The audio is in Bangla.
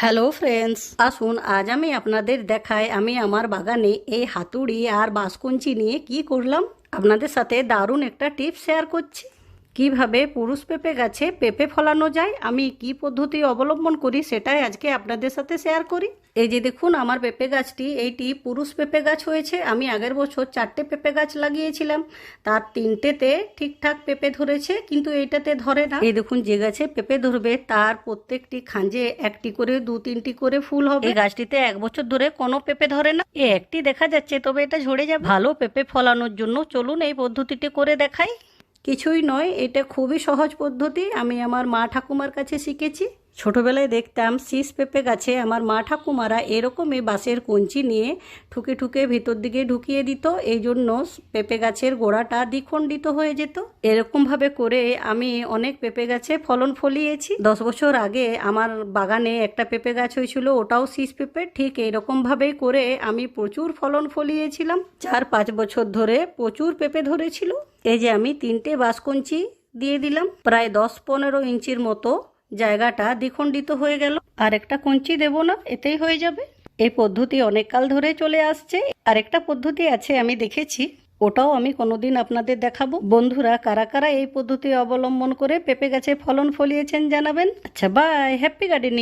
হ্যালো ফ্রেন্ডস আসুন, আজ আমি আপনাদের দেখাই আমি আমার বাগানে এই হাতুড়ি আর বাসকুঞ্চি নিয়ে কি করলাম। আপনাদের সাথে দারুণ একটা টিপ শেয়ার করছি। কীভাবে পুরুষ পেঁপে গাছে পেঁপে ফলানো যায়, আমি কি পদ্ধতি অবলম্বন করি সেটাই আজকে আপনাদের সাথে শেয়ার করি। এই যে দেখুন, আমার পেঁপে গাছটি, এইটি পুরুষ পেঁপে গাছ হয়েছে, আমি আগের বছর চারটে পেঁপে গাছ লাগিয়েছিলাম, তার তিনটেতে ঠিকঠাক পেঁপে ধরেছে, কিন্তু এইটাতে ধরে না। এই দেখুন, যে গাছে পেঁপে ধরবে, তার প্রত্যেকটি খাঁজে একটি করে, দু তিনটি করে ফুল হবে। এই গাছটিতে এক বছর ধরে কোনো পেঁপে ধরে না। এ একটি দেখা যাচ্ছে, তবে এটা ঝরে যাবে। ভালো পেঁপে ফলানোর জন্য চলুন এই পদ্ধতিটি করে দেখাই। কিছুই নয় এটা খুবই সহজ পদ্ধতি। আমি আমার মা ঠাকুমার কাছে শিখেছি। ছোটবেলায় দেখতাম শীষ পেঁপে গাছে আমার মা ঠাকুমারা এরকমই বাঁশের কঞ্চি নিয়ে ঠুকে ঠুকে ভিতর দিকে ঢুকিয়ে দিত। এই জন্য পেঁপে গাছের গোড়াটা দ্বিখণ্ডিত হয়ে যেত। এরকমভাবে করে আমি অনেক পেঁপে গাছে ফলন ফলিয়েছি। দশ বছর আগে আমার বাগানে একটা পেঁপে গাছ হয়েছিল, ওটাও শীষ পেঁপে। ঠিক এরকমভাবেই করে আমি প্রচুর ফলন ফলিয়েছিলাম। চার পাঁচ বছর ধরে প্রচুর পেঁপে ধরেছিল। এই যে আমি তিনটে বাঁশকঞ্চি দিয়ে দিলাম। প্রায় দশ পনেরো ইঞ্চির মতো জায়গাটা দ্বিখণ্ডিত হয়ে গেল। আর একটা কঞ্চি দেব না, এতেই হয়ে যাবে। এই পদ্ধতি অনেক কাল ধরে চলে আসছে। আরেকটা পদ্ধতি আছে, আমি দেখেছি। ওটাও আমি কোনোদিন আপনাদের দেখাবো। বন্ধুরা, কারা কারা এই পদ্ধতি অবলম্বন করে পেঁপে গাছে ফলন ফলিয়েছেন জানাবেন। আচ্ছা বাই হ্যাপি গার্ডেনিং